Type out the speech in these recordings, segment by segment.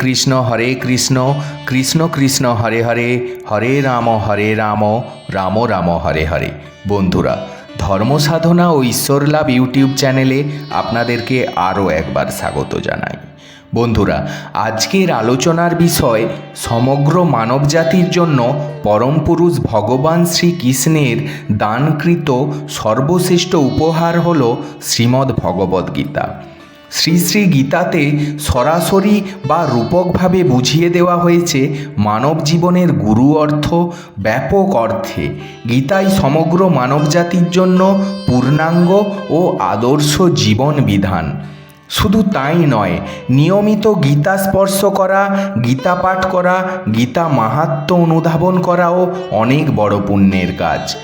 কৃষ্ণ হরে কৃষ্ণ কৃষ্ণ কৃষ্ণ হরে হরে হরে রাম হরে রাম রাম রাম হরে হরে। বন্ধুরা, ধর্ম সাধনা ও ঈশ্বর লাভ ইউটিউব চ্যানেলে আপনাদেরকে আরও একবার স্বাগত জানাই। বন্ধুরা, আজকের আলোচনার বিষয় সমগ্র মানবজাতির জন্য পরম পুরুষ ভগবান শ্রীকৃষ্ণের দানকৃত সর্বশ্রেষ্ঠ উপহার হল শ্রীমদ্ ভগবদ্গীতা। শ্রী শ্রী গীতাতে সরাসরি বা রূপকভাবে বুঝিয়ে দেওয়া হয়েছে মানব জীবনের গুরু অর্থ ব্যাপক অর্থে। গীতাই সমগ্র মানবজাতির জন্য পূর্ণাঙ্গ ও আদর্শ জীবন বিধান। শুধু তাই নয়, নিয়মিত গীতা স্পর্শ করা, গীতা পাঠ করা, গীতা মাহাত্ম অনুধাবন করাও অনেক বড় পুণ্যের কাজ।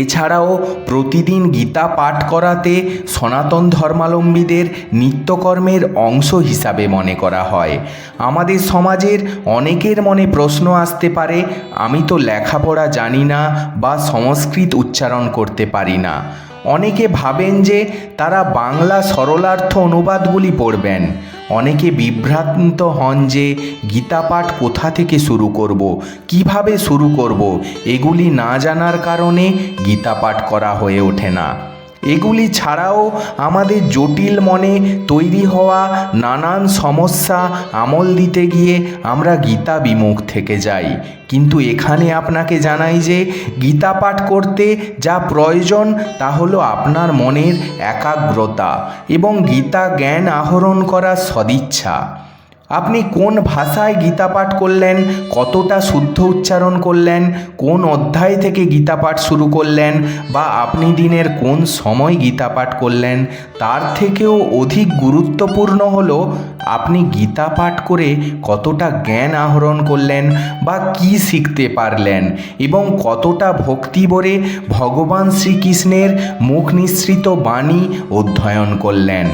এছাড়াও প্রতিদিন গীতা পাঠ করাতে সনাতন ধর্মালম্বীদের নিত্যকর্মের অংশ হিসাবে মনে করা হয়। আমাদের সমাজের অনেকের মনে প্রশ্ন আসতে পারে, আমি তো লেখাপড়া জানি না বা সংস্কৃত উচ্চারণ করতে পারি না। অনেকে ভাবেন যে তারা বাংলা সরলার্থ অনুবাদগুলি পড়বেন। অনেকে বিভ্রান্ত হন যে গীতা পাঠ কোথা থেকে শুরু করব, কীভাবে শুরু করব, এগুলি না জানার কারণে গীতা পাঠ করা হয়ে ওঠে না। এগুলি ছাড়াও আমাদের জটিল মনে তৈরি হওয়া নানান সমস্যা আমল দিতে গিয়ে আমরা গীতা বিমুখ থেকে যাই। কিন্তু এখানে আপনাকে জানাই যে, গীতা পাঠ করতে যা প্রয়োজন তা হলো আপনার মনের একাগ্রতা এবং গীতা জ্ঞান আহরণ করার সদিচ্ছা। আপনি কোন ভাষায় গীতা পাঠ করলেন? কতটা শুদ্ধ উচ্চারণ করলেন? কোন অধ্যায় থেকে গীতা পাঠ শুরু করলেন? বা আপনি দিনের কোন সময় গীতা পাঠ করলেন? তার থেকেও অধিক গুরুত্বপূর্ণ হল, আপনি গীতা পাঠ করে কতটা জ্ঞান আহরণ করলেন বা কি শিখতে পারলেন? এবং কতটা ভক্তি ভরে ভগবান শ্রীকৃষ্ণের মুখ নিঃসৃত বাণী অধ্যয়ন করলেন?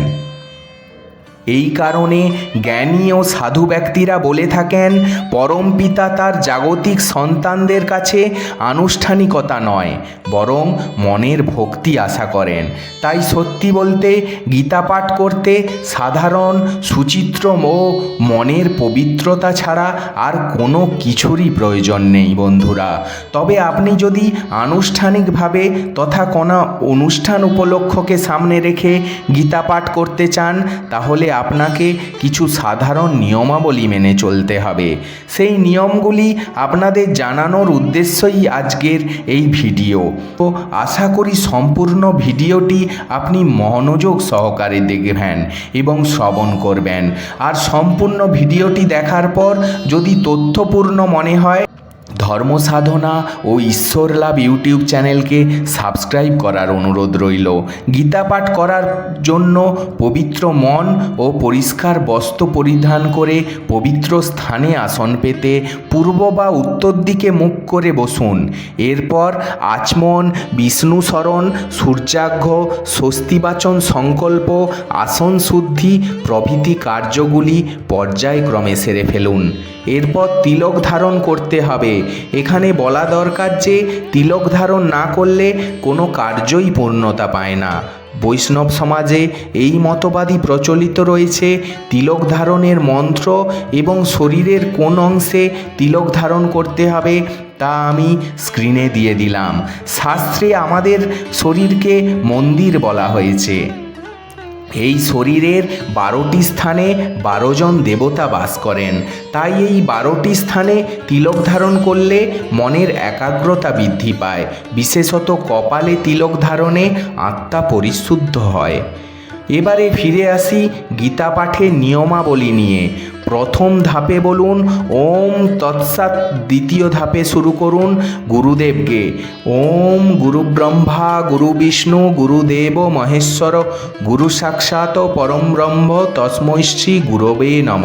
এই কারণে জ্ঞানী ও সাধু ব্যক্তিরা বলে থাকেন, পরম পিতা তার জাগতিক সন্তানদের কাছে আনুষ্ঠানিকতা নয়, বরং মনের ভক্তি আশা করেন। তাই সত্যি বলতে গীতা পাঠ করতে সাধারণ সুচিত্র ও মনের পবিত্রতা ছাড়া আর কোনো কিছুরই প্রয়োজন নেই, বন্ধুরা। তবে আপনি যদি আনুষ্ঠানিকভাবে তথা কোনো অনুষ্ঠান উপলক্ষকে সামনে রেখে গীতা পাঠ করতে চান, তাহলে আপনাকে কিছু সাধারণ নিয়মাবলী মেনে চলতে হবে। সেই নিয়মগুলি আপনাদের জানানোর উদ্দেশ্যই আজকের এই ভিডিও। তো আশা করি সম্পূর্ণ ভিডিওটি আপনি মনোযোগ সহকারে দেখবেন এবং শ্রবণ করবেন। আর সম্পূর্ণ ভিডিওটি দেখার পর যদি তথ্যপূর্ণ মনে হয় ধর্ম সাধনা ও ঈশ্বর লাভ ইউটিউব চ্যানেলকে সাবস্ক্রাইব করার অনুরোধ রইল। গীতা পাঠ করার জন্য পবিত্র মন ও পরিষ্কার বস্ত্র পরিধান করে পবিত্র স্থানে আসন পেতে পূর্ব বা উত্তর দিকে মুখ করে বসুন। এরপর আচমন, বিষ্ণু স্মরণ সূর্যাঘ্য স্বস্তিবাচন সংকল্প, আসন শুদ্ধি, প্রভৃতি কার্যগুলি পর্যায়ক্রমে সেরে ফেলুন। এরপর তিলক ধারণ করতে হবে। এখানে বলা দরকার যে, তিলক ধারণ না করলে কোনো কার্যই পূর্ণতা পায় না। বৈষ্ণব সমাজে এই মতবাদই প্রচলিত রয়েছে, তিলক ধারণের মন্ত্র এবং শরীরের কোন অংশে তিলক ধারণ করতে হবে তা আমি স্ক্রিনে দিয়ে দিলাম। শাস্ত্রে আমাদের শরীরকে মন্দির বলা হয়েছে। এই শরীরের বারোটি স্থানে বারোজন দেবতা বাস করেন। তাই এই বারোটি স্থানে তিলক ধারণ করলে মনের একাগ্রতা বৃদ্ধি পায়। বিশেষত কপালে তিলক ধারণে আত্মা পরিশুদ্ধ হয়। এবারে ফিরে আসি গীতা পাঠের নিয়মাবলী নিয়ে। প্রথম ধাপে বলুন, ওম তৎসাৎ দ্বিতীয় ধাপে শুরু করুন গুরুদেবকে। ওম গুরু ব্রহ্মা গুরু বিষ্ণু গুরুদেব মহেশ্বর, গুরু সাক্ষাৎ, পরম ব্রহ্ম, তস্মৈশ্রী, গুরবে নম।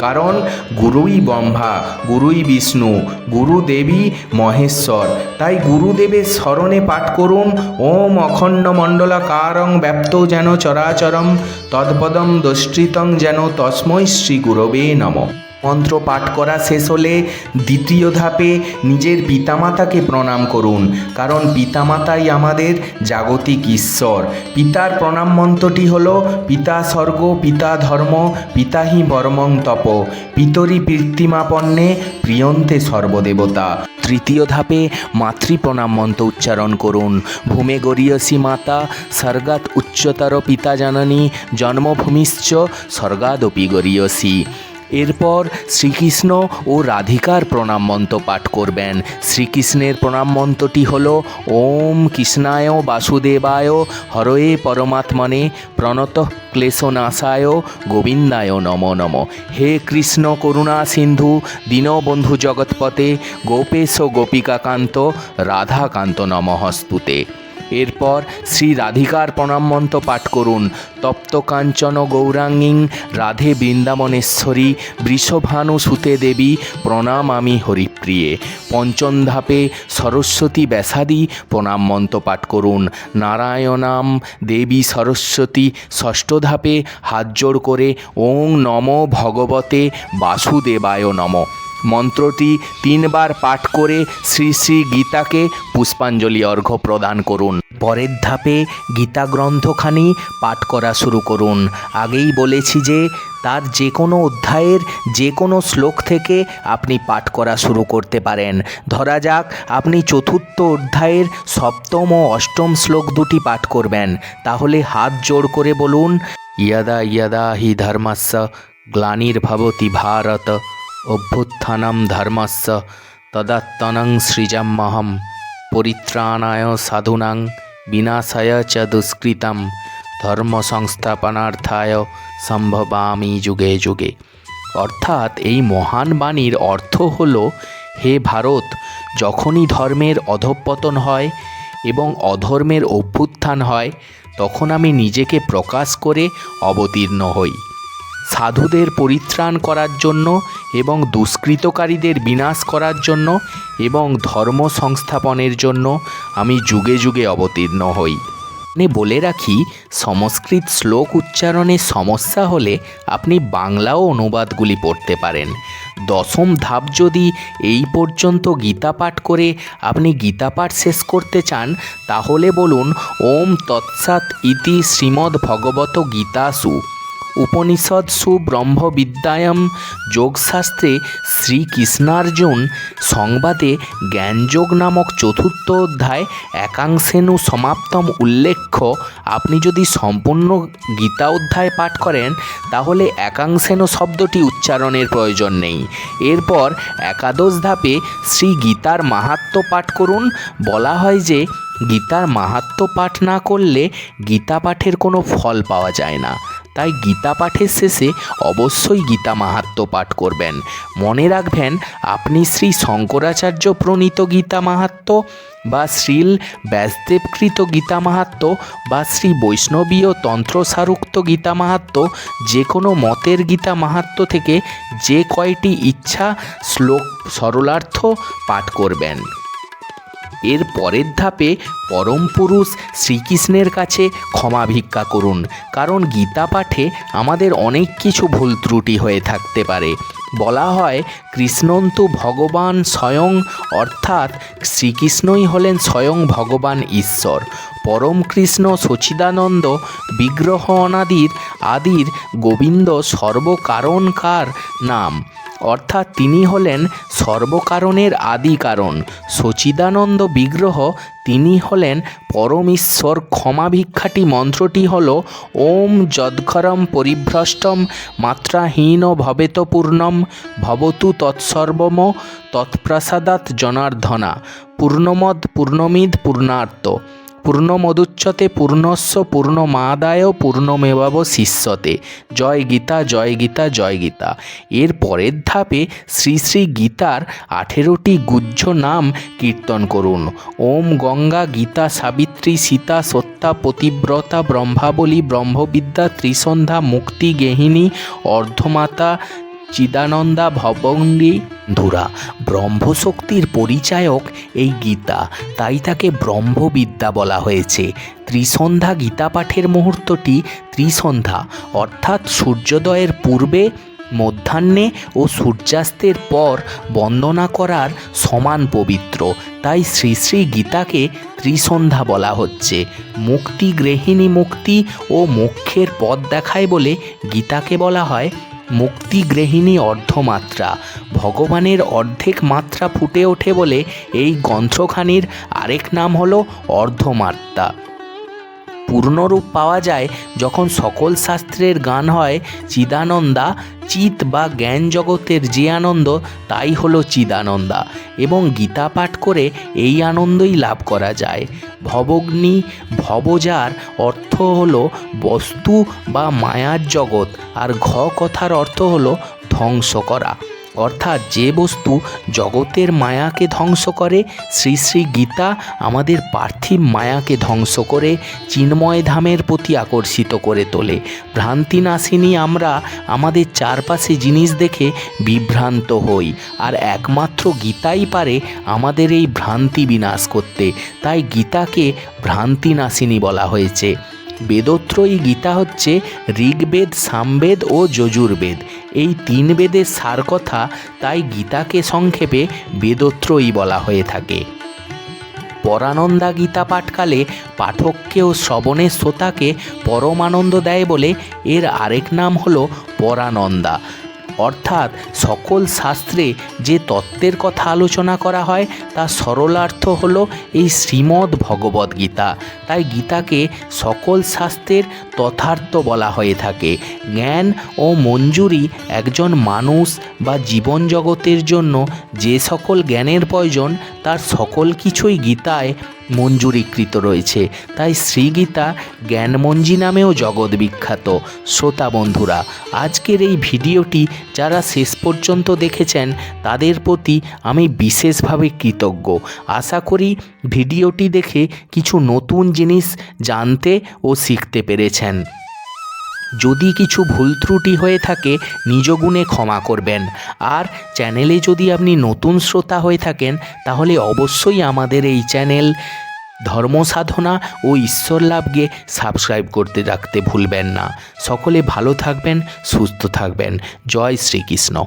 কারণ গুরুই ব্রহ্মা, গুরুই বিষ্ণু, গুরুদেবী মহেশ্বর। তাই গুরুদেবের স্মরণে পাঠ করুন, ওম অখণ্ড মণ্ডলাকারং ব্যপ্ত যেন চরাচরম, তৎপদম দষ্টিতং যেন তস্মৈ শ্রী গুরবে নম। মন্ত্র পাঠ করা শেষ হলে দ্বিতীয় ধাপে নিজের পিতামাতাকে প্রণাম করুন। কারণ পিতামাতাই আমাদের জাগতিক ঈশ্বর। পিতার প্রণাম মন্ত্রটি হল, পিতা স্বর্গ, পিতা ধর্ম পিতাহি বর্মং তপ। পিতরি বৃত্তিমাপন্নে প্রিয়ন্তে সর্বদেবতা। তৃতীয় ধাপে মাতৃ প্রণাম মন্ত্র উচ্চারণ করুন। ভূমে গরীয়সী মাতা, স্বর্গাৎ উচ্চতর পিতা জাননী, জন্মভূমিশ্চ স্বর্গাদপি গরীয়সী। এরপর শ্রীকৃষ্ণ ও রাধিকার প্রণাম মন্ত্র পাঠ করবেন। শ্রীকৃষ্ণের প্রণাম মন্ত্রটি হল, ওম কৃষ্ণায় বাসুদেবায় হরয়ে পরমাত্মনে প্রণত ক্লেশনাশায় গোবিন্দায় নম নম। হে কৃষ্ণ করুণা সিন্ধু, দীনবন্ধু জগৎপতে গোপেশ গোপিকাকান্ত, রাধাকান্ত নমহস্তুতে এরপর শ্রী রাধিকার প্রণাম মন্ত্র পাঠ করুন। তপ্ত কাঞ্চন গৌরাঙ্গিং, রাধে বৃন্দাবনেশ্বরী, বৃষভানু সুতে দেবী, প্রণাম আমি হরিপ্রিয়ে। পঞ্চম ধাপে সরস্বতী ব্যাসাদি, প্রণাম পাঠ করুন। নারায়ণাম দেবী সরস্বতী, ষষ্ঠ ধাপে হাত জোড় করে ওং নম ভগবতে বাসুদেবায় নম। মন্ত্রটি তিনবার পাঠ করে শ্রী শ্রী গীতাকে পুষ্পাঞ্জলি অর্ঘ্য প্রদান করুন। পরের ধাপে গীতা গ্রন্থখানি পাঠ করা শুরু করুন। আগেই বলেছি যে, তার যে কোনো অধ্যায়ের যে কোনো শ্লোক থেকে আপনি পাঠ করা শুরু করতে পারেন। ধরা যাক, আপনি চতুর্থ অধ্যায়ের সপ্তম ও অষ্টম শ্লোক দুটি পাঠ করবেন। তাহলে হাত জোড় করে বলুন, ইয়াদা ইয়াদা হি ধর্মস্য, গ্লানির্ভবতি ভারত। অভ্যুত্থানম ধর্মস্য তদাত্তনং সৃজাম্যহম পরিত্রাণায় সাধুনাং বিনাশায় চ দুষ্কৃতম ধর্ম সংস্থাপনার্থায় সম্ভবামি যুগে যুগে। অর্থাৎ এই মহান বাণীর অর্থ হল, হে ভারত, যখনই ধর্মের অধঃপতন হয় এবং অধর্মের অভ্যুত্থান হয়, তখন আমি নিজেকে প্রকাশ করে অবতীর্ণ হই। সাধুদের পরিত্রাণ করার জন্য এবং দুষ্কৃতকারীদের বিনাশ করার জন্য এবং ধর্ম সংস্থাপনের জন্য আমি যুগে যুগে অবতীর্ণ হই। মানে বলে রাখি, সংস্কৃত শ্লোক উচ্চারণে সমস্যা হলে আপনি বাংলাও অনুবাদগুলি পড়তে পারেন। দশম ধাপ যদি এই পর্যন্ত গীতা পাঠ করে আপনি গীতা পাঠ শেষ করতে চান, তাহলে বলুন, ওম তৎসাৎ ইতি শ্রীমদ্ ভগবত গীতাসু। উপনিষৎসু ব্রহ্মবিদ্যায়াম যোগশাস্ত্রে শ্রীকৃষ্ণার্জুন সংবাদে জ্ঞানযোগ নামক চতুর্থ অধ্যায় একাংশেনু সমাপ্তম উল্লেখ্য। আপনি যদি সম্পূর্ণ গীতা অধ্যায় পাঠ করেন, তাহলে একাংশেনু শব্দটি উচ্চারণের প্রয়োজন নেই। এরপর একাদশ ধাপে শ্রী গীতার মাহাত্ম্য পাঠ করুন। বলা হয় যে, গীতার মাহাত্ম্য পাঠ না করলে গীতা পাঠের কোনো ফল পাওয়া যায় না। তাই গীতা পাঠের শেষে অবশ্যই গীতা মাহাত্ম্য পাঠ করবেন। মনে রাখবেন, আপনি শ্রী শঙ্করাচার্য প্রণীত গীতা মাহাত্ম্য বা শ্রীল ব্যাসদেবকৃত গীতা মাহাত্ম বা শ্রী বৈষ্ণবীয় তন্ত্রসারুক্ত গীতা মাহাত্ম্য যে কোনো মতের গীতা মাহাত্ম্য থেকে যে কয়টি ইচ্ছা শ্লোক সরলার্থ পাঠ করবেন। এর পরের ধাপে পরম পুরুষ শ্রীকৃষ্ণের কাছে ক্ষমা ভিক্ষা করুন। কারণ গীতা পাঠে আমাদের অনেক কিছু ভুল ত্রুটি হয়ে থাকতে পারে। বলা হয়, কৃষ্ণন্তু ভগবান স্বয়ং, অর্থাৎ শ্রীকৃষ্ণই হলেন স্বয়ং ভগবান ঈশ্বর। পরম কৃষ্ণ সচিদানন্দ, বিগ্রহ অনাদির, আদির গোবিন্দ সর্বকারণকার নাম। অর্থাৎ তিনি হলেন সর্বকারণের আদি কারণ। সচিদানন্দ বিগ্রহ, তিনি হলেন পরমেশ্বর ক্ষমা ভিক্ষাটি মন্ত্রটি হল ওম যদ্ঘরম পরিভ্রষ্টম মাত্রাহীন ভবেত পূর্ণম ভবতু তৎসর্বম তৎপ্রসাদাৎ জনার্ধনা পূর্ণমদ, পূর্ণমিদ, পূর্ণার্ত। পূর্ণমদুচ্যতে পূর্ণস্য পূর্ণমাদায় পূর্ণমেবাব শিষ্যতে। জয় গীতা জয় গীতা জয় গীতা। এর পরের ধাপে শ্রী শ্রী গীতার আঠেরোটি গুহ্য নাম কীর্তন করুন। ওম গঙ্গা গীতা সাবিত্রী সীতা সত্যা পতিব্রতা ব্রহ্মাবলী ব্রহ্মবিদ্যা ত্রিসন্ধ্যা মুক্তি গেহিনী অর্ধমাতা চিদানন্দা ভবঙ্গী ধুরা। ব্রহ্মশক্তির পরিচায়ক এই গীতা। তাই তাকে ব্রহ্মবিদ্যা বলা হয়েছে। ত্রিসন্ধ্যা গীতা পাঠের মুহূর্তটি ত্রিসন্ধ্যা, অর্থাৎ সূর্যোদয়ের পূর্বে, মধ্যাহ্নে ও সূর্যাস্তের পর বন্দনা করার সমান পবিত্র। তাই শ্রী শ্রী গীতাকে ত্রিসন্ধ্যা বলা হচ্ছে। মুক্তি গৃহিণী মুক্তি ও মোক্ষের পথ দেখায় বলে গীতাকে বলা হয় মুক্তি গৃহিণী অর্ধমাত্রা। ভগবানের অর্ধেক মাত্রা ফুটে ওঠে বলে এই গ্রন্থখানির আরেক নাম হল অর্ধমাত্রা। পূর্ণরূপ পাওয়া যায় যখন সকল শাস্ত্রের গান হয় চিদানন্দা, চিত বা জ্ঞান জগতের যে আনন্দ, তাই হলো চিদানন্দা এবং গীতা পাঠ করে এই আনন্দই লাভ করা যায়। ভবগ্নি, ভবজার অর্থ হলো বস্তু বা মায়ার জগৎ আর ঘ কথার অর্থ হলো ধ্বংস করা। অর্থাৎ যে বস্তু জগতের মায়াকে ধ্বংস করে, শ্রী শ্রী গীতা আমাদের পার্থিব মায়াকে ধ্বংস করে, চিন্ময় ধামের প্রতি আকর্ষিত করে তোলে। ভ্রান্তি নাশিনী আমরা আমাদের চারপাশে জিনিস দেখে বিভ্রান্ত হই, আর একমাত্র গীতাই পারে আমাদের এই ভ্রান্তি বিনাশ করতে। তাই গীতাকে ভ্রান্তি নাশিনী বলা হয়েছে। বেদত্রয়ী গীতা হচ্ছে ঋগ্বেদ, সামবেদ ও যজুর্বেদ। এই তিন বেদের সার কথা তাই গীতাকে সংক্ষেপে বেদত্রয়ী বলা হয়ে থাকে। পরানন্দা গীতা পাঠকালে পাঠককে ও শ্রবণের শ্রোতাকে পরমানন্দ দেয় বলে এর আরেক নাম হল পরানন্দা। অর্থাৎ সকল শাস্ত্রে যে তত্ত্বের কথা আলোচনা করা হয়, তার সরলার্থ হল এই শ্রীমদ্ ভগবদ্ গীতা। তাই গীতাকে সকল শাস্ত্রের তথার্থ বলা হয়ে থাকে। জ্ঞান ও মঞ্জুরি একজন মানুষ বা জীবন জগতের জন্য যে সকল জ্ঞানের প্রয়োজন, তার সকল কিছুই গীতায় মঞ্জুরিকৃত রয়েছে। তাই শ্রীগীতা জ্ঞানমঞ্জি নামেও জগৎ বিখ্যাত। শ্রোতা বন্ধুরা, আজকের এই ভিডিওটি যারা শেষ পর্যন্ত দেখেছেন, তাদের প্রতি আমি বিশেষভাবে কৃতজ্ঞ। আশা করি ভিডিওটি দেখে কিছু নতুন জিনিস জানতে ও শিখতে পেরেছেন। যদি কিছু ভুল ত্রুটি হয়ে থাকে, নিজ গুণে ক্ষমা করবেন। আর চ্যানেলে যদি আপনি নতুন শ্রোতা হয়ে থাকেন, তাহলে অবশ্যই আমাদের এই চ্যানেল ধর্ম সাধনা ও ঈশ্বর লাভকে সাবস্ক্রাইব করতে রাখতে ভুলবেন না। সকলে ভালো থাকবেন, সুস্থ থাকবেন। জয় শ্রীকৃষ্ণ।